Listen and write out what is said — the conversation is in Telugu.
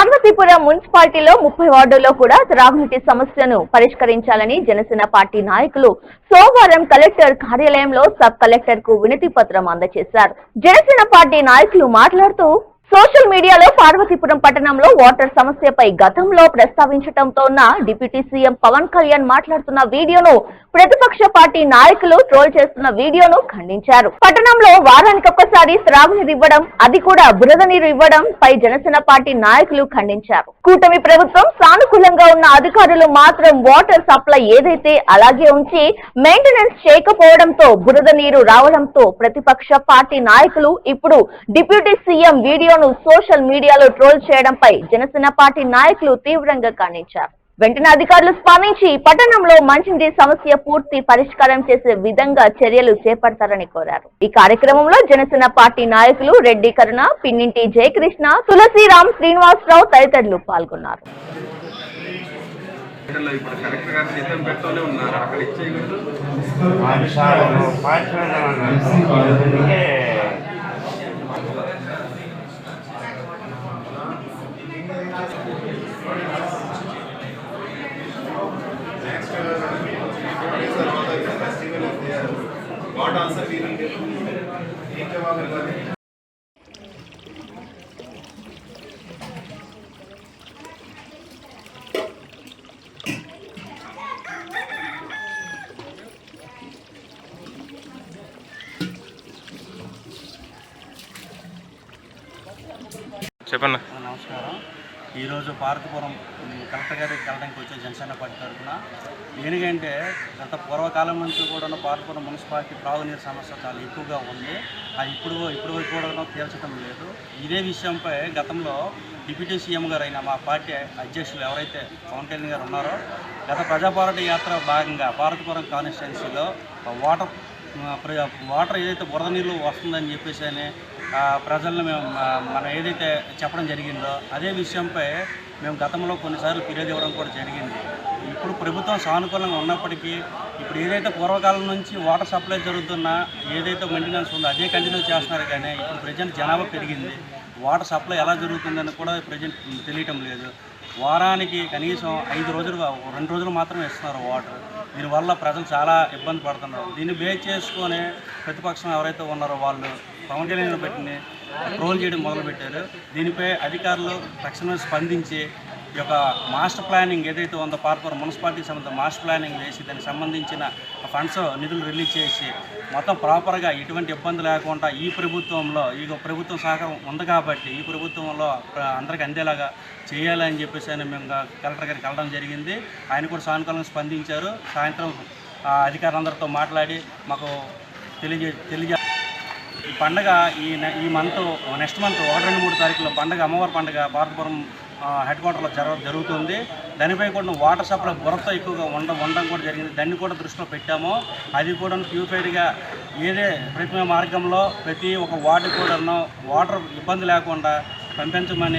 పార్వతీపురం మున్సిపాలిటీలో ముప్పై వార్డుల్లో కూడా త్రాగునీటి సమస్యను పరిష్కరించాలని జనసేన పార్టీ నాయకులు సోమవారం కలెక్టర్ కార్యాలయంలో సబ్ కలెక్టర్కు వినతి పత్రం అందజేశారు. జనసేన పార్టీ నాయకులు మాట్లాడుతూ సోషల్ మీడియాలో పార్వతీపురం పట్టణంలో వాటర్ సమస్యపై గతంలో ప్రస్తావించడంతో ఉన్న డిప్యూటీ సీఎం పవన్ కళ్యాణ్ మాట్లాడుతున్న వీడియోను ప్రతిపక్ష పార్టీ నాయకులు ట్రోల్ చేస్తున్న వీడియోను ఖండించారు. పట్టణంలో వారానికి ఒక్కసారి త్రాగునీరు ఇవ్వడం అది కూడా బురద నీరు ఇవ్వడం పై జనసేన పార్టీ నాయకులు ఖండించారు. కూటమి ప్రభుత్వం సానుకూలంగా ఉన్న అధికారులు మాత్రం వాటర్ సప్లై ఏదైతే అలాగే ఉంచి మెయింటెనెన్స్ చేయకపోవడంతో బురద నీరు రావడంతో ప్రతిపక్ష పార్టీ నాయకులు ఇప్పుడు డిప్యూటీ సీఎం వీడియోను సోషల్ మీడియాలో ట్రోల్ చేయడంపై జనసేన పార్టీ నాయకులు తీవ్రంగా ఖండించారు. వెంటనే అధికారులు స్పందించి పట్టణంలో మంచినీటి సమస్య పూర్తి పరిష్కారం చేసే విధంగా చర్యలు చేపడతారని కోరారు. ఈ కార్యక్రమంలో జనసేన పార్టీ నాయకులు రెడ్డి కరుణ పిన్నింటి జయకృష్ణ తులసిరామ్ శ్రీనివాసరావు తదితరులు పాల్గొన్నారు. ఉన్నారు. చెప్పండి. నమస్కారం. ఈరోజు భారతపురం కలెక్టర్ గారికి కలడానికి వచ్చే జనసేన పార్టీ తరఫున దేనికంటే గత పూర్వకాలం నుంచి కూడా భారతపురం మున్సిపాలిటీ త్రాగునీరు సమస్య చాలా ఎక్కువగా ఉంది. అది ఇప్పుడు ఇప్పుడు వరకు కూడా తీర్చడం లేదు. ఇదే విషయంపై గతంలో డిప్యూటీ సీఎం గారు అయిన మా పార్టీ అధ్యక్షులు ఎవరైతే పవన్ కళ్యాణ్ గారు ఉన్నారో గత ప్రజాపోరాట యాత్ర భాగంగా భారతపురం కాన్స్టిట్యున్సీలో వాటర్ ప్ర- వాటర్ ఏదైతే బురద నీళ్ళు వస్తుందని చెప్పేసి అనే ప్రజలను మేము మనం ఏదైతే చెప్పడం జరిగిందో అదే విషయంపై మేము గతంలో కొన్నిసార్లు ఫిర్యాదు ఇవ్వడం కూడా జరిగింది. ఇప్పుడు ప్రభుత్వం సానుకూలంగా ఉన్నప్పటికీ ఇప్పుడు ఏదైతే పూర్వకాలం నుంచి వాటర్ సప్లై జరుగుతున్నా ఏదైతే మెయింటెనెన్స్ ఉందో అదే కంటిన్యూ చేస్తున్నారు కానీ ఇప్పుడు ప్రజెంట్ జనాభా పెరిగింది. వాటర్ సప్లై ఎలా జరుగుతుందని కూడా ప్రజెంట్ తెలియటం లేదు. వారానికి కనీసం ఐదు రోజులు రెండు రోజులు మాత్రమే ఇస్తున్నారు వాటర్. దీనివల్ల ప్రజలు చాలా ఇబ్బంది పడుతున్నారు. దీన్ని బేస్ చేసుకొని ప్రతిపక్షం ఎవరైతే ఉన్నారో వాళ్ళు పవన్ కళ్యాణ్ పెట్టింది ట్రోల్ చేయడం మొదలుపెట్టారు. దీనిపై అధికారులు తక్షణమే స్పందించి ఈ యొక్క మాస్టర్ ప్లానింగ్ ఏదైతే ఉందో పార్పూర్ మున్సిపాలిటీకి సంబంధించిన మాస్టర్ ప్లానింగ్ వేసి దానికి సంబంధించిన ఫండ్స్ నిధులు రిలీజ్ చేసి మొత్తం ప్రాపర్గా ఎటువంటి ఇబ్బంది లేకుండా ఈ ప్రభుత్వంలో ఈ ప్రభుత్వం సహకారం ఉంది కాబట్టి ఈ ప్రభుత్వంలో అందరికీ అందేలాగా చేయాలని చెప్పేసి ఆయన మేము కలెక్టర్ గారికి వెళ్ళడం జరిగింది. ఆయన కూడా సాయంకాలం స్పందించారు. సాయంత్రం ఆ అధికారులందరితో మాట్లాడి మాకు తెలియజే తెలియజే ఈ పండగ ఈ ఈ మంత్ నెక్స్ట్ మంత్ ఒకటి రెండు మూడు తారీఖులో పండగ అమ్మవారి పండగ భారతపురం హెడ్ క్వార్టర్లో జరగ జరుగుతుంది. దానిపై కూడా వాటర్ సప్లై బురత ఎక్కువగా ఉండ ఉండడం కూడా జరిగింది. దాన్ని కూడా దృష్టిలో పెట్టాము. అది కూడా ప్యూరిఫైడ్గా ఏదే ప్రతి మార్గంలో ప్రతి ఒక్క వార్డు కూడా వాటర్ ఇబ్బంది లేకుండా పంపించమని